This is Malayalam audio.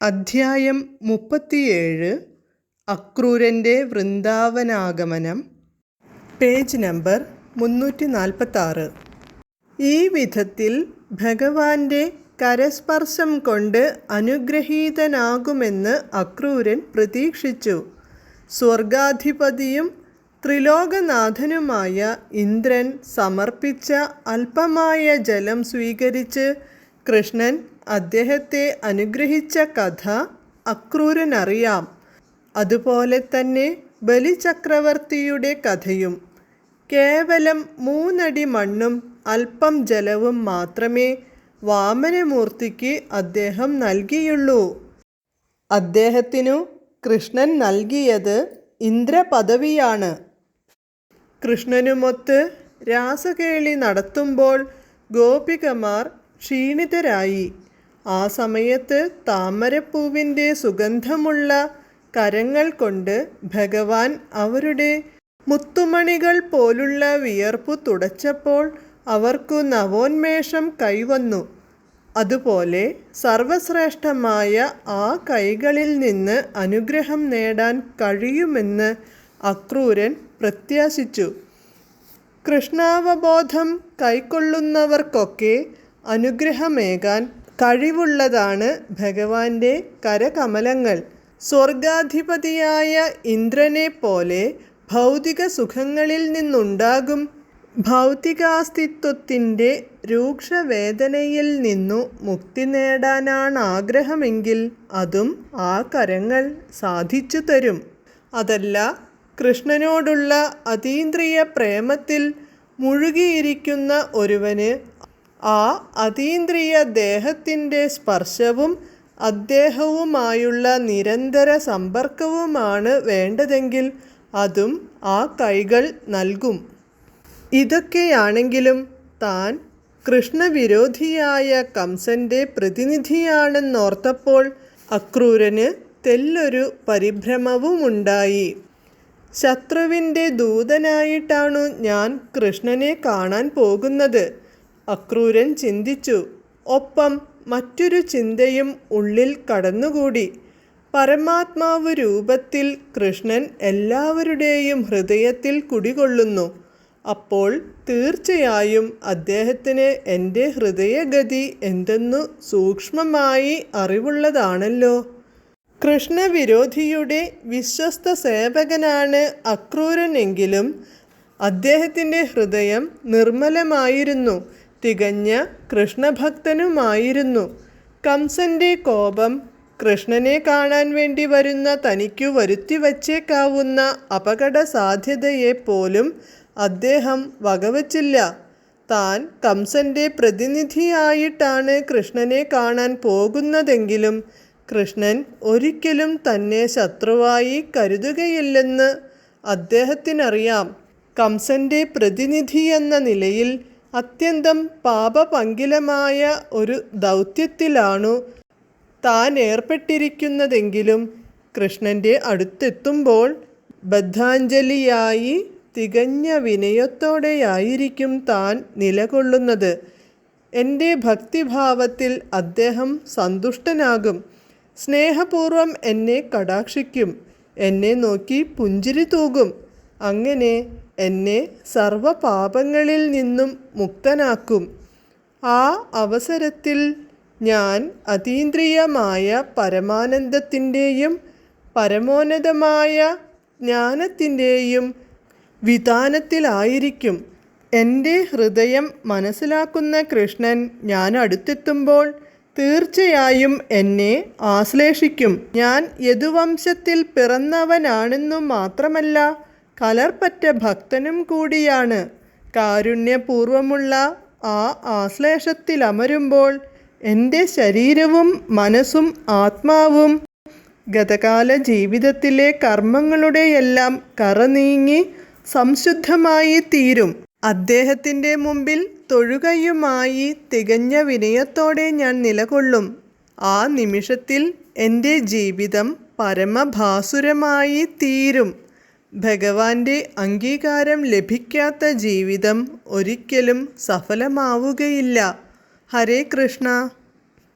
അധ്യായം മുപ്പത്തിയേഴ് അക്രൂരന്റെ വൃന്ദാവനാഗമനം പേജ് നമ്പർ മുന്നൂറ്റി നാൽപ്പത്താറ് ഈ വിധത്തിൽ ഭഗവാന്റെ കരസ്പർശം കൊണ്ട് അനുഗ്രഹീതനാകുമെന്ന് അക്രൂരൻ പ്രതീക്ഷിച്ചു. സ്വർഗാധിപതിയും ത്രിലോകനാഥനുമായ ഇന്ദ്രൻ സമർപ്പിച്ച അല്പമായ ജലം സ്വീകരിച്ച് കൃഷ്ണൻ അദ്ദേഹത്തെ അനുഗ്രഹിച്ച കഥ അക്രൂരനറിയാം. അതുപോലെ തന്നെ ബലിചക്രവർത്തിയുടെ കഥയും. കേവലം മൂന്നടി മണ്ണും അല്പം ജലവും മാത്രമേ വാമനമൂർത്തിക്ക് അദ്ദേഹം നൽകിയുള്ളൂ. അദ്ദേഹത്തിനു കൃഷ്ണൻ നൽകിയത് ഇന്ദ്രപദവിയാണ്. കൃഷ്ണനുമൊത്ത് രാസകേളി നടത്തുമ്പോൾ ഗോപികമാർ ക്ഷീണിതരായി. ആ സമയത്ത് താമരപ്പൂവിന്റെ സുഗന്ധമുള്ള കരങ്ങൾ കൊണ്ട് ഭഗവാൻ അവരുടെ മുത്തുമണികൾ പോലുള്ള വിയർപ്പു തുടച്ചപ്പോൾ അവർക്കു നവോന്മേഷം കൈവന്നു. അതുപോലെ സർവശ്രേഷ്ഠമായ ആ കൈകളിൽ നിന്ന് അനുഗ്രഹം നേടാൻ കഴിയുമെന്ന് അക്രൂരൻ പ്രത്യാശിച്ചു. കൃഷ്ണാവബോധം കൈക്കൊള്ളുന്നവർക്കൊക്കെ അനുഗ്രഹമേകാൻ കഴിവുള്ളതാണ് ഭഗവാന്റെ കരകമലങ്ങൾ. സ്വർഗാധിപതിയായ ഇന്ദ്രനെ പോലെ ഭൗതിക സുഖങ്ങളിൽ നിന്നുണ്ടാകും. ഭൗതികാസ്തിത്വത്തിന്റെ രൂക്ഷവേദനയിൽ നിന്നു മുക്തി നേടാനാണ് ആഗ്രഹമെങ്കിൽ അതും ആ കരങ്ങൾ സാധിച്ചു തരും. അതല്ല കൃഷ്ണനോടുള്ള അതീന്ദ്രിയ പ്രേമത്തിൽ മുഴുകിയിരിക്കുന്ന ഒരുവന് ആ അതീന്ദ്രിയ ദേഹത്തിന്റെ സ്പർശവും അദ്ദേഹവുമായുള്ള നിരന്തര സമ്പർക്കവുമാണ് വേണ്ടതെങ്കിൽ അതും ആ കൈകൾ നൽകും. ഇതൊക്കെയാണെങ്കിലും താൻ കൃഷ്ണവിരോധിയായ കംസന്റെ പ്രതിനിധിയാണെന്നോർത്തപ്പോൾ അക്രൂരന് തെല്ലൊരു പരിഭ്രമവുമുണ്ടായി. ശത്രുവിന്റെ ദൂതനായിട്ടാണു ഞാൻ കൃഷ്ണനെ കാണാൻ പോകുന്നത്. അക്രൂരൻ ചിന്തിച്ചു. ഒപ്പം മറ്റൊരു ചിന്തയും ഉള്ളിൽ കടന്നുകൂടി. പരമാത്മാവ് രൂപത്തിൽ കൃഷ്ണൻ എല്ലാവരുടെയും ഹൃദയത്തിൽ കുടികൊള്ളുന്നു. അപ്പോൾ തീർച്ചയായും അദ്ദേഹത്തിന് എന്റെ ഹൃദയഗതി എന്തെന്നു സൂക്ഷ്മമായി അറിവുള്ളതാണല്ലോ. കൃഷ്ണവിരോധിയുടെ വിശ്വസ്ത സേവകനാണ് അക്രൂരനെങ്കിലും അദ്ദേഹത്തിന്റെ ഹൃദയം നിർമ്മലമായിരുന്നു. തികഞ്ഞ കൃഷ്ണഭക്തനുമായിരുന്നു. കംസന്റെ കോപം കൃഷ്ണനെ കാണാൻ വേണ്ടി വരുന്ന തനിക്കു വരുത്തി വച്ചേക്കാവുന്ന അപകട സാധ്യതയെപ്പോലും അദ്ദേഹം വകവച്ചില്ല. താൻ കംസന്റെ പ്രതിനിധിയായിട്ടാണ് കൃഷ്ണനെ കാണാൻ പോകുന്നതെങ്കിലും കൃഷ്ണൻ ഒരിക്കലും തന്നെ ശത്രുവായി കരുതുകയില്ലെന്ന് അദ്ദേഹത്തിനറിയാം. കംസന്റെ പ്രതിനിധി എന്ന നിലയിൽ അത്യന്തം പാപപങ്കിലമായ ഒരു ദൗത്യത്തിലാണു താൻ ഏർപ്പെട്ടിരിക്കുന്നതെങ്കിലും കൃഷ്ണന്റെ അടുത്തെത്തുമ്പോൾ ബദ്ധാഞ്ജലിയായി തികഞ്ഞ വിനയത്തോടെയായിരിക്കും താൻ നിലകൊള്ളുന്നത്. എന്റെ ഭക്തിഭാവത്തിൽ അദ്ദേഹം സന്തുഷ്ടനാകും. സ്നേഹപൂർവം എന്നെ കടാക്ഷിക്കും. എന്നെ നോക്കി പുഞ്ചിരി തൂകും. അങ്ങനെ എന്നെ സർവപാപങ്ങളിൽ നിന്നും മുക്തനാക്കും. ആ അവസരത്തിൽ ഞാൻ അതീന്ദ്രിയമായ പരമാനന്ദത്തിന്റെയും പരമോന്നതമായ ജ്ഞാനത്തിന്റെയും വിധാനത്തിലായിരിക്കും. എന്റെ ഹൃദയം മനസ്സിലാക്കുന്ന കൃഷ്ണൻ ഞാൻ അടുത്തെത്തുമ്പോൾ തീർച്ചയായും എന്നെ ആശ്ലേഷിക്കും. ഞാൻ യദുവംശത്തിൽ പിറന്നവനാണെന്നു മാത്രമല്ല കലർപ്പറ്റ ഭക്തനും കൂടിയാണ്. കാരുണ്യപൂർവമുള്ള ആ ആശ്ലേഷത്തിലമരുമ്പോൾ എന്റെ ശരീരവും മനസ്സും ആത്മാവും ഗതകാല ജീവിതത്തിലെ കർമ്മങ്ങളുടെയെല്ലാം കറനീങ്ങി സംശുദ്ധമായി തീരും. അദ്ദേഹത്തിന്റെ മുമ്പിൽ തൊഴുകയുമായി തികഞ്ഞ വിനയത്തോടെ ഞാൻ നിലകൊള്ളും. ആ നിമിഷത്തിൽ എന്റെ ജീവിതം പരമഭാസുരമായി തീരും. ഭഗവാന്റെ അംഗീകാരം ലഭിക്കാത്ത ജീവിതം ഒരിക്കലും സഫലമാവുകയില്ല. ഹരേ കൃഷ്ണ.